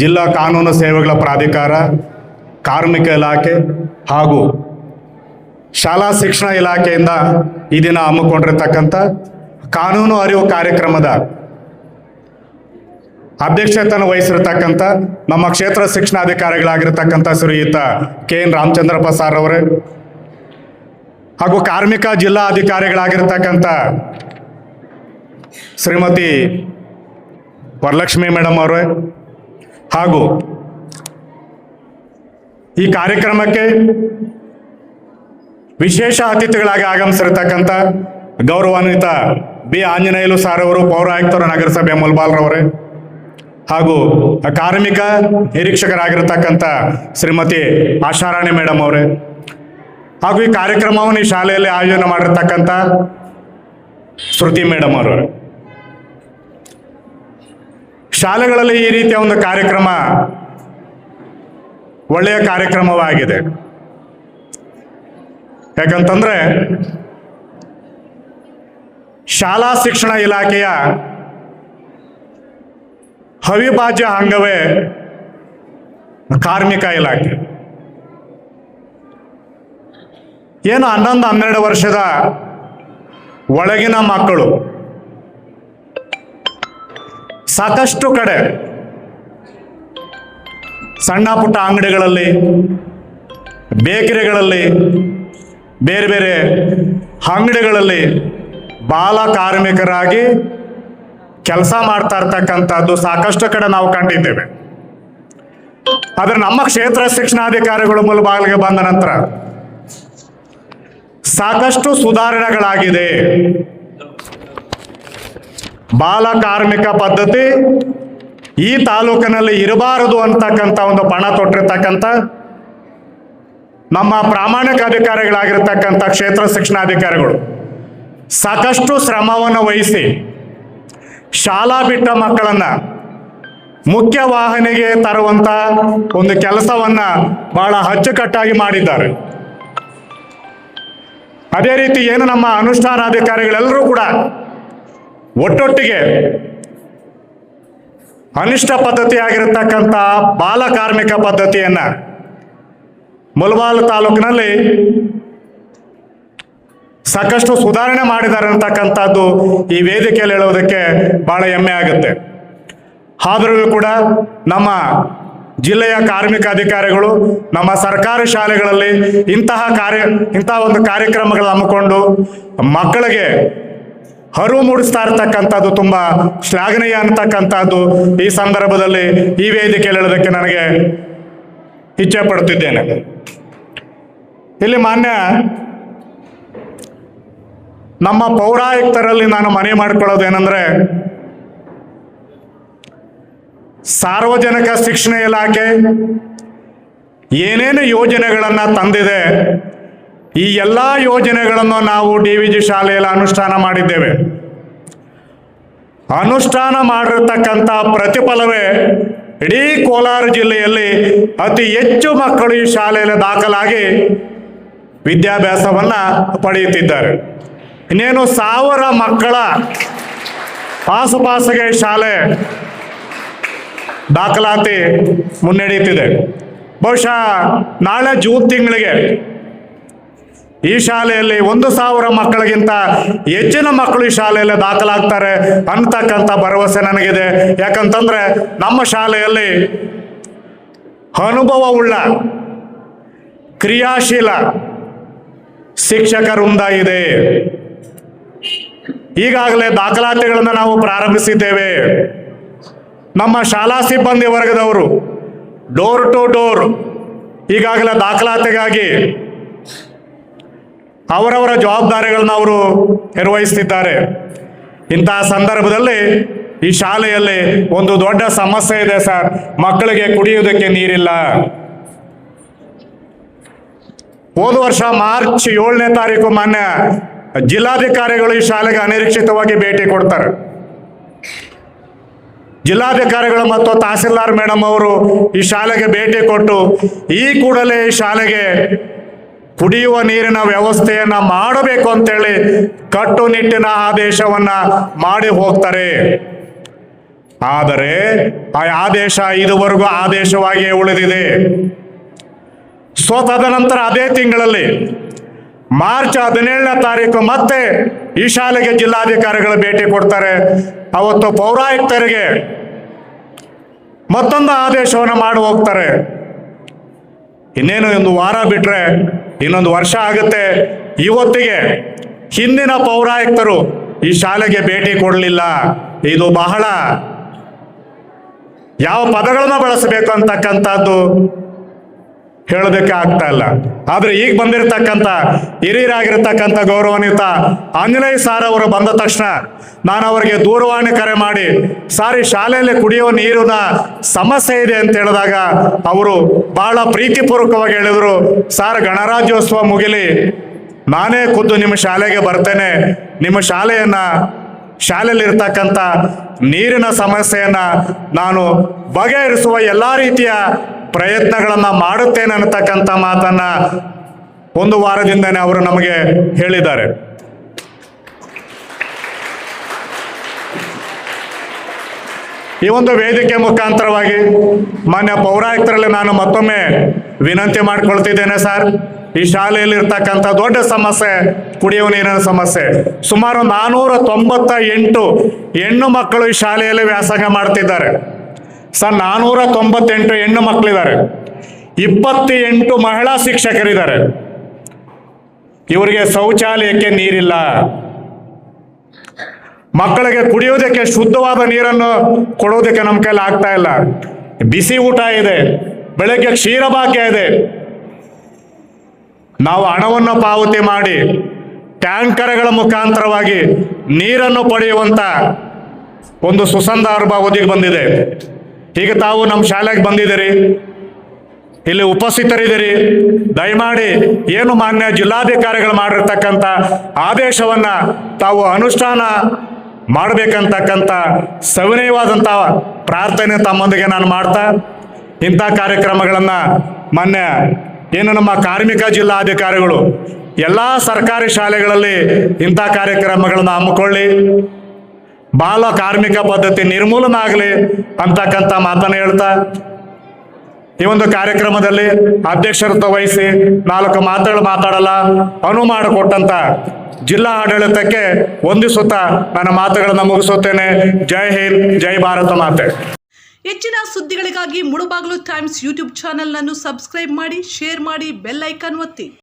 ಜಿಲ್ಲಾ ಕಾನೂನು ಸೇವೆಗಳ ಪ್ರಾಧಿಕಾರ, ಕಾರ್ಮಿಕ ಇಲಾಖೆ ಹಾಗೂ ಶಾಲಾ ಶಿಕ್ಷಣ ಇಲಾಖೆಯಿಂದ ಈ ದಿನ ಹಮ್ಮಿಕೊಂಡಿರ್ತಕ್ಕಂಥ ಕಾನೂನು ಅರಿವು ಕಾರ್ಯಕ್ರಮದ ಅಧ್ಯಕ್ಷತೆಯನ್ನು ವಹಿಸಿರ್ತಕ್ಕಂಥ ನಮ್ಮ ಕ್ಷೇತ್ರ ಶಿಕ್ಷಣಾಧಿಕಾರಿಗಳಾಗಿರ್ತಕ್ಕಂಥ ಶ್ರೀಯುತ ಕೆ ಎನ್ ರಾಮಚಂದ್ರ ಸಾರ್ ಅವರೇ ಹಾಗೂ ಕಾರ್ಮಿಕ ಜಿಲ್ಲಾ ಅಧಿಕಾರಿಗಳಾಗಿರ್ತಕ್ಕಂಥ ಶ್ರೀಮತಿ ವರಲಕ್ಷ್ಮಿ ಮೇಡಮ್ ಅವರೇ ಹಾಗೂ ಈ ಕಾರ್ಯಕ್ರಮಕ್ಕೆ ವಿಶೇಷ ಅತಿಥಿಗಳಾಗಿ ಆಗಮಿಸಿರ್ತಕ್ಕಂಥ ಗೌರವಾನ್ವಿತ ಬಿ. ಆಂಜನೇಯಲು ಸಾರ್ ಅವರು, ಪೌರಾಯುಕ್ತರು ನಗರಸಭೆ ಮುಲ್ಬಾಲ್ರವರೇ ಹಾಗೂ ಕಾರ್ಮಿಕ ನಿರೀಕ್ಷಕರಾಗಿರ್ತಕ್ಕಂಥ ಶ್ರೀಮತಿ ಆಶಾರಾಣಿ ಮೇಡಮ್ ಅವರೇ ಹಾಗೂ ಈ ಕಾರ್ಯಕ್ರಮವನ್ನು ಈ ಶಾಲೆಯಲ್ಲಿ ಆಯೋಜನೆ ಮಾಡಿರ್ತಕ್ಕಂಥ ಶ್ರುತಿ ಮೇಡಮ್ ಅವರು. ಶಾಲೆಗಳಲ್ಲಿ ಈ ರೀತಿಯ ಒಂದು ಕಾರ್ಯಕ್ರಮ ಒಳ್ಳೆಯ ಕಾರ್ಯಕ್ರಮವಾಗಿದೆ. ಯಾಕಂತಂದ್ರೆ ಶಾಲಾ ಶಿಕ್ಷಣ ಇಲಾಖೆಯ ಅವಿಭಾಜ್ಯ ಅಂಗವೇ ಕಾರ್ಮಿಕ ಇಲಾಖೆ. ಏನು ಹನ್ನೊಂದು ಹನ್ನೆರಡು ವರ್ಷದ ಒಳಗಿನ ಮಕ್ಕಳು ಸಾಕಷ್ಟು ಕಡೆ ಸಣ್ಣ ಪುಟ್ಟ ಅಂಗಡಿಗಳಲ್ಲಿ, ಬೇಕರಿಗಳಲ್ಲಿ, ಬೇರೆ ಬೇರೆ ಅಂಗಡಿಗಳಲ್ಲಿ ಬಾಲ ಕಾರ್ಮಿಕರಾಗಿ ಕೆಲಸ ಮಾಡ್ತಾ ಇರ್ತಕ್ಕಂಥದ್ದು ಸಾಕಷ್ಟು ಕಡೆ ನಾವು ಕಂಡಿದ್ದೇವೆ. ಆದರೆ ನಮ್ಮ ಕ್ಷೇತ್ರ ಶಿಕ್ಷಣಾಧಿಕಾರಿಗಳು ಮುಲ್ಬಾಗಿಲಿಗೆ ಬಂದ ನಂತರ ಸಾಕಷ್ಟು ಸುಧಾರಣೆಗಳಾಗಿದೆ. ಬಾಲ ಕಾರ್ಮಿಕ ಪದ್ಧತಿ ಈ ತಾಲೂಕಿನಲ್ಲಿ ಇರಬಾರದು ಅಂತಕ್ಕಂಥ ಒಂದು ಪಣ ತೊಟ್ಟಿರ್ತಕ್ಕಂಥ ನಮ್ಮ ಪ್ರಾಮಾಣಿಕ ಅಧಿಕಾರಿಗಳಾಗಿರ್ತಕ್ಕಂಥ ಕ್ಷೇತ್ರ ಶಿಕ್ಷಣಾಧಿಕಾರಿಗಳು ಸಾಕಷ್ಟು ಶ್ರಮವನ್ನು ವಹಿಸಿ ಶಾಲಾ ಬಿಟ್ಟ ಮಕ್ಕಳನ್ನ ಮುಖ್ಯ ವಾಹನಿಗೆ ತರುವಂತ ಒಂದು ಕೆಲಸವನ್ನ ಬಹಳ ಅಚ್ಚುಕಟ್ಟಾಗಿ ಮಾಡಿದ್ದಾರೆ. ಅದೇ ರೀತಿ ಏನು ನಮ್ಮ ಅನುಷ್ಠಾನಾಧಿಕಾರಿಗಳೆಲ್ಲರೂ ಕೂಡ ಒಟ್ಟೊಟ್ಟಿಗೆ ಅನಿಷ್ಟ ಪದ್ಧತಿಯಾಗಿರತಕ್ಕಂಥ ಬಾಲ ಕಾರ್ಮಿಕ ಪದ್ಧತಿಯನ್ನ ಮುಲ್ಬಾಲ್ ತಾಲೂಕಿನಲ್ಲಿ ಸಾಕಷ್ಟು ಸುಧಾರಣೆ ಮಾಡಿದ್ದಾರೆ ಅಂತಕ್ಕಂಥದ್ದು ಈ ವೇದಿಕೆಯಲ್ಲಿ ಹೇಳೋದಕ್ಕೆ ಬಹಳ ಹೆಮ್ಮೆ ಆಗುತ್ತೆ. ಆದರೂ ಕೂಡ ನಮ್ಮ ಜಿಲ್ಲೆಯ ಕಾರ್ಮಿಕ ಅಧಿಕಾರಿಗಳು, ನಮ್ಮ ಸರ್ಕಾರಿ ಶಾಲೆಗಳಲ್ಲಿ ಇಂತಹ ಕಾರ್ಯ, ಇಂತಹ ಒಂದು ಕಾರ್ಯಕ್ರಮಗಳನ್ನು ಹಮ್ಮಿಕೊಂಡು ಮಕ್ಕಳಿಗೆ ಅರಿವು ಮೂಡಿಸ್ತಾ ಇರ್ತಕ್ಕಂಥದ್ದು ತುಂಬಾ ಶ್ಲಾಘನೀಯ ಅಂತಕ್ಕಂಥದ್ದು ಈ ಸಂದರ್ಭದಲ್ಲಿ ಈ ವೇದಿಕೆಯಲ್ಲಿ ಹೇಳೋದಕ್ಕೆ ನನಗೆ ಇಚ್ಛೆ ಪಡ್ತಿದ್ದೇನೆ ಇಲ್ಲಿ ಮಾನ್ಯ ನಮ್ಮ ಪೌರಾಯುಕ್ತರಲ್ಲಿ ನಾನು ಮನವಿ ಮಾಡಿಕೊಳ್ಳೋದು ಏನಂದ್ರೆ, ಸಾರ್ವಜನಿಕ ಶಿಕ್ಷಣ ಇಲಾಖೆ ಏನೇನು ಯೋಜನೆಗಳನ್ನು ತಂದಿದೆ ಈ ಎಲ್ಲ ಯೋಜನೆಗಳನ್ನು ನಾವು ಡಿ ವಿ ಜಿ ಶಾಲೆಯಲ್ಲಿ ಅನುಷ್ಠಾನ ಮಾಡಿದ್ದೇವೆ. ಅನುಷ್ಠಾನ ಮಾಡಿರತಕ್ಕಂಥ ಪ್ರತಿಫಲವೇ ಇಡೀ ಕೋಲಾರ ಜಿಲ್ಲೆಯಲ್ಲಿ ಅತಿ ಹೆಚ್ಚು ಮಕ್ಕಳು ಈ ಶಾಲೆಯಲ್ಲಿ ದಾಖಲಾಗಿ ವಿದ್ಯಾಭ್ಯಾಸವನ್ನ ಪಡೆಯುತ್ತಿದ್ದಾರೆ. ಇನ್ನೇನು ಸಾವಿರ ಮಕ್ಕಳ ಪಾಸುಪಾಸಿಗೆ ಶಾಲೆ ದಾಖಲಾತಿ ಮುನ್ನಡೆಯುತ್ತಿದೆ. ಬಹುಶಃ ನಾಳೆ ಜೂನ್ ತಿಂಗಳಿಗೆ ಈ ಶಾಲೆಯಲ್ಲಿ ಒಂದು ಸಾವಿರ ಮಕ್ಕಳಿಗಿಂತ ಹೆಚ್ಚಿನ ಮಕ್ಕಳು ಈ ಶಾಲೆಯಲ್ಲಿ ದಾಖಲಾಗ್ತಾರೆ ಅಂತಕ್ಕಂಥ ಭರವಸೆ ನನಗಿದೆ. ಯಾಕಂತಂದ್ರೆ ನಮ್ಮ ಶಾಲೆಯಲ್ಲಿ ಅನುಭವವುಳ್ಳ, ಕ್ರಿಯಾಶೀಲ ಶಿಕ್ಷಕ ವೃಂದ ಇದೆ. ಈಗಾಗಲೇ ದಾಖಲಾತಿಗಳನ್ನು ನಾವು ಪ್ರಾರಂಭಿಸಿದ್ದೇವೆ. ನಮ್ಮ ಶಾಲಾ ಸಿಬ್ಬಂದಿ ವರ್ಗದವರು ಡೋರ್ ಟು ಡೋರ್ ಈಗಾಗಲೇ ದಾಖಲಾತಿಗಾಗಿ ಅವರವರ ಜವಾಬ್ದಾರಿಗಳನ್ನ ಅವರು ನಿರ್ವಹಿಸ್ತಿದ್ದಾರೆ. ಇಂತಹ ಸಂದರ್ಭದಲ್ಲಿ ಈ ಶಾಲೆಯಲ್ಲಿ ಒಂದು ದೊಡ್ಡ ಸಮಸ್ಯೆ ಇದೆ ಸರ್. ಮಕ್ಕಳಿಗೆ ಕುಡಿಯುವುದಕ್ಕೆ ನೀರಿಲ್ಲ. ಹೋದ ವರ್ಷ ಮಾರ್ಚ್ ಏಳನೇ ತಾರೀಕು ಮಾನ್ಯ ಜಿಲ್ಲಾಧಿಕಾರಿಗಳು ಈ ಶಾಲೆಗೆ ಅನಿರೀಕ್ಷಿತವಾಗಿ ಭೇಟಿ ಕೊಡ್ತಾರೆ. ಜಿಲ್ಲಾಧಿಕಾರಿಗಳು ಮತ್ತು ತಹಸೀಲ್ದಾರ್ ಮೇಡಮ್ ಅವರು ಈ ಶಾಲೆಗೆ ಭೇಟಿ ಕೊಟ್ಟು ಈ ಕೂಡಲೇ ಈ ಶಾಲೆಗೆ ಕುಡಿಯುವ ನೀರಿನ ವ್ಯವಸ್ಥೆಯನ್ನ ಮಾಡಬೇಕು ಅಂತೇಳಿ ಕಟ್ಟುನಿಟ್ಟಿನ ಆದೇಶವನ್ನ ಮಾಡಿ ಹೋಗ್ತಾರೆ. ಆದರೆ ಆ ಆದೇಶ ಇದುವರೆಗೂ ಆದೇಶವಾಗಿಯೇ ಉಳಿದಿದೆ. ಸೊ ತದನಂತರ ಅದೇ ತಿಂಗಳಲ್ಲಿ ಮಾರ್ಚ್ ಹದಿನೇಳನೇ ತಾರೀಕು ಮತ್ತೆ ಈ ಶಾಲೆಗೆ ಜಿಲ್ಲಾಧಿಕಾರಿಗಳು ಭೇಟಿ ಕೊಡ್ತಾರೆ. ಅವತ್ತು ಪೌರಾಯುಕ್ತರಿಗೆ ಮತ್ತೊಂದು ಆದೇಶವನ್ನು ಮಾಡಿ ಹೋಗ್ತಾರೆ. ಇನ್ನೇನು ಒಂದು ವಾರ ಬಿಟ್ರೆ ಇನ್ನೊಂದು ವರ್ಷ ಆಗುತ್ತೆ. ಇವತ್ತಿಗೆ ಹಿಂದಿನ ಪೌರಾಯುಕ್ತರು ಈ ಶಾಲೆಗೆ ಭೇಟಿ ಕೊಡಲಿಲ್ಲ. ಇದು ಬಹಳ ಯಾವ ಪದಗಳನ್ನ ಬಳಸಬೇಕು ಅಂತಕ್ಕಂಥದ್ದು ಹೇಳೋದಕ್ಕೆ ಆಗ್ತಾ ಇಲ್ಲ. ಆದ್ರೆ ಈಗ ಬಂದಿರತಕ್ಕಂಥ ಹಿರಿಯರಾಗಿರ್ತಕ್ಕಂಥ ಗೌರವಾನ್ವಿತ ಆಂಜನೇಯ ಸಾರ್ ಅವರು ಬಂದ ತಕ್ಷಣ ನಾನು ಅವರಿಗೆ ದೂರವಾಣಿ ಕರೆ ಮಾಡಿ, ಸಾರಿ, ಶಾಲೆಯಲ್ಲಿ ಕುಡಿಯುವ ನೀರಿನ ಸಮಸ್ಯೆ ಇದೆ ಅಂತ ಹೇಳಿದಾಗ ಅವರು ಬಹಳ ಪ್ರೀತಿಪೂರ್ವಕವಾಗಿ ಹೇಳಿದರು, ಸಾರ್, ಗಣರಾಜ್ಯೋತ್ಸವ ಮುಗಿಲಿ. ನಾನೇ ಖುದ್ದು ನಿಮ್ಮ ಶಾಲೆಗೆ ಬರ್ತೇನೆ. ನಿಮ್ಮ ಶಾಲೆಯನ್ನ, ಶಾಲೆಯಲ್ಲಿ ಇರ್ತಕ್ಕಂಥ ನೀರಿನ ಸಮಸ್ಯೆಯನ್ನ ನಾನು ಬಗೆಹರಿಸುವ ಎಲ್ಲಾ ರೀತಿಯ ಪ್ರಯತ್ನಗಳನ್ನ ಮಾಡುತ್ತೇನೆ ಅನ್ನತಕ್ಕಂಥ ಮಾತನ್ನ ಒಂದು ವಾರದಿಂದನೇ ಅವರು ನಮಗೆ ಹೇಳಿದ್ದಾರೆ. ಈ ಒಂದು ವೇದಿಕೆ ಮುಖಾಂತರವಾಗಿ ಮಾನ್ಯ ಪೌರಾಯುಕ್ತರಲ್ಲಿ ನಾನು ಮತ್ತೊಮ್ಮೆ ವಿನಂತಿ ಮಾಡಿಕೊಳ್ತಿದ್ದೇನೆ ಸರ್. ಈ ಶಾಲೆಯಲ್ಲಿ ಇರ್ತಕ್ಕಂಥ ದೊಡ್ಡ ಸಮಸ್ಯೆ, ಕುಡಿಯುವ ನೀರಿನ ಸಮಸ್ಯೆ. ಸುಮಾರು ನಾನೂರ ತೊಂಬತ್ತ ಎಂಟು ಹೆಣ್ಣು ಮಕ್ಕಳು ಈ ಶಾಲೆಯಲ್ಲಿ ವ್ಯಾಸಂಗ ಮಾಡ್ತಿದ್ದಾರೆ. ಸರ್ ನಾನೂರ ತೊಂಬತ್ತೆಂಟು ಹೆಣ್ಣು ಮಕ್ಕಳಿದ್ದಾರೆ ಇಪ್ಪತ್ತೆಂಟು ಮಹಿಳಾ ಶಿಕ್ಷಕರಿದ್ದಾರೆ. ಇವರಿಗೆ ಶೌಚಾಲಯಕ್ಕೆ ನೀರಿಲ್ಲ. ಮಕ್ಕಳಿಗೆ ಕುಡಿಯೋದಕ್ಕೆ ಶುದ್ಧವಾದ ನೀರನ್ನು ಕೊಡೋದಕ್ಕೆ ನಮ್ಮ ಕೈಲಿ ಆಗ್ತಾ ಇಲ್ಲ. ಬಿಸಿ ಊಟ ಇದೆ. ಬೆಳಗ್ಗೆ ಕ್ಷೀರಭಾಗ್ಯ ಇದೆ. ನಾವು ಹಣವನ್ನು ಪಾವತಿ ಮಾಡಿ ಟ್ಯಾಂಕರ್ಗಳ ಮುಖಾಂತರವಾಗಿ ನೀರನ್ನು ಪಡೆಯುವಂತ ಒಂದು ಸುಸಂದರ್ಭ ಒದಗಿ ಬಂದಿದೆ. ಈಗ ತಾವು ನಮ್ಮ ಶಾಲೆಗೆ ಬಂದಿದ್ದೀರಿ. ಇಲ್ಲಿ ಉಪಸ್ಥಿತರಿದ್ದೀರಿ. ದಯಮಾಡಿ ಏನು ಮಾನ್ಯ ಜಿಲ್ಲಾಧಿಕಾರಿಗಳು ಮಾಡಿರ್ತಕ್ಕಂಥ ಆದೇಶವನ್ನ ತಾವು ಅನುಷ್ಠಾನ ಮಾಡಬೇಕಂತಕ್ಕಂಥ ಸವಿನಯವಾದಂಥ ಪ್ರಾರ್ಥನೆ ತಮ್ಮೊಂದಿಗೆ ನಾನು ಮಾಡ್ತಾ, ಇಂಥ ಕಾರ್ಯಕ್ರಮಗಳನ್ನು ಮಾನ್ಯ ಏನು ನಮ್ಮ ಕಾರ್ಮಿಕ ಜಿಲ್ಲಾಧಿಕಾರಿಗಳು, ಎಲ್ಲ ಸರ್ಕಾರಿ ಶಾಲೆಗಳಲ್ಲಿ ಇಂಥ ಕಾರ್ಯಕ್ರಮಗಳನ್ನು ಹಮ್ಮಿಕೊಳ್ಳಿ. ಬಾಲ ಕಾರ್ಮಿಕ ಪದ್ಧತಿ ನಿರ್ಮೂಲನ ಆಗಲಿ ಅಂತಕ್ಕಂಥ ಮಾತನ್ನು ಹೇಳ್ತಾ, ಈ ಒಂದು ಕಾರ್ಯಕ್ರಮದಲ್ಲಿ ಅಧ್ಯಕ್ಷರತ್ವ ವಹಿಸಿ ನಾಲ್ಕು ಮಾತುಗಳು ಮಾತಾಡಲ್ಲ, ಅನುವು ಮಾಡಿಕೊಟ್ಟಂತ ಜಿಲ್ಲಾ ಆಡಳಿತಕ್ಕೆ ಹೊಂದಿಸುತ್ತ ನನ್ನ ಮಾತುಗಳನ್ನು ಮುಗಿಸುತ್ತೇನೆ. ಜೈ ಹಿಂದ್, ಜೈ ಭಾರತ ಮಾತೆ. ಹೆಚ್ಚಿನ ಸುದ್ದಿಗಳಿಗಾಗಿ ಮುಳುಬಾಗಿಲು ಟೈಮ್ಸ್ ಯೂಟ್ಯೂಬ್ ಚಾನೆಲ್ ಅನ್ನು ಸಬ್ಸ್ಕ್ರೈಬ್ ಮಾಡಿ, ಶೇರ್ ಮಾಡಿ, ಬೆಲ್ ಐಕಾನ್ ಒತ್ತಿ.